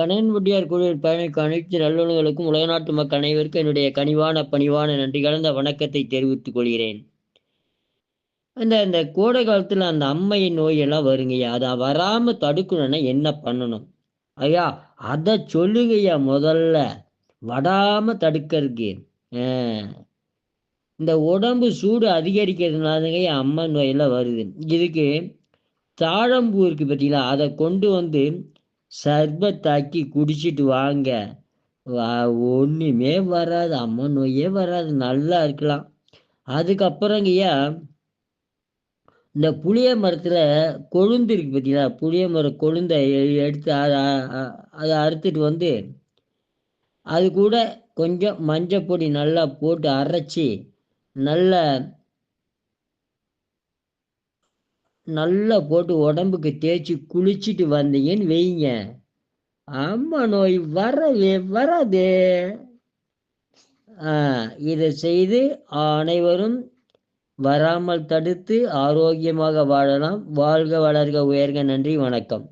கணவன்வட்டியார் குழுவின் பயணிக்கு அனைத்து நல்லுணர்களுக்கும் உலக நாட்டு மக்கள் அனைவருக்கும் என்னுடைய கனிவான பணிவான நன்றி கலந்த வணக்கத்தை தெரிவித்துக் கொள்கிறேன். அந்த அந்த கோடை காலத்தில் அந்த அம்மையின் நோயெல்லாம் வருங்கய்யா அதை வராமல் தடுக்கணும்னா என்ன பண்ணணும்? ஐயா அதை சொல்லுங்கய்யா முதல்ல. வடாமல் தடுக்கிறதுக்கு. இந்த உடம்பு சூடு அதிகரிக்கிறதுனாலங்க அம்மா நோயெல்லாம் வருது. இதுக்கு தாழம்பூ இருக்கு பார்த்தீங்களா அதை கொண்டு வந்து சர்பத்தாக்கி குடிச்சிட்டு வாங்க. ஒன்றுமே வராது. அம்மா நோயே வராது. நல்லா இருக்கலாம். அதுக்கப்புறங்கய்யா இந்த புளிய மரத்தில் கொழுந்து இருக்கு பார்த்தீங்களா புளிய மரம் கொழுந்தை எடுத்து அதை அதை அறுத்துட்டு வந்து அது கூட கொஞ்சம் மஞ்சப்பொடி நல்லா போட்டு அரைச்சி நல்ல நல்லா போட்டு உடம்புக்கு தேய்ச்சி குளிச்சுட்டு வந்தீங்கன்னு வைங்க. அம்மா நோய் வரவே வராது. இதை செய்து அனைவரும் வராமல் தடுத்து ஆரோக்கியமாக வாழலாம். வாழ்க வளர்க உயர்க நன்றி வணக்கம்.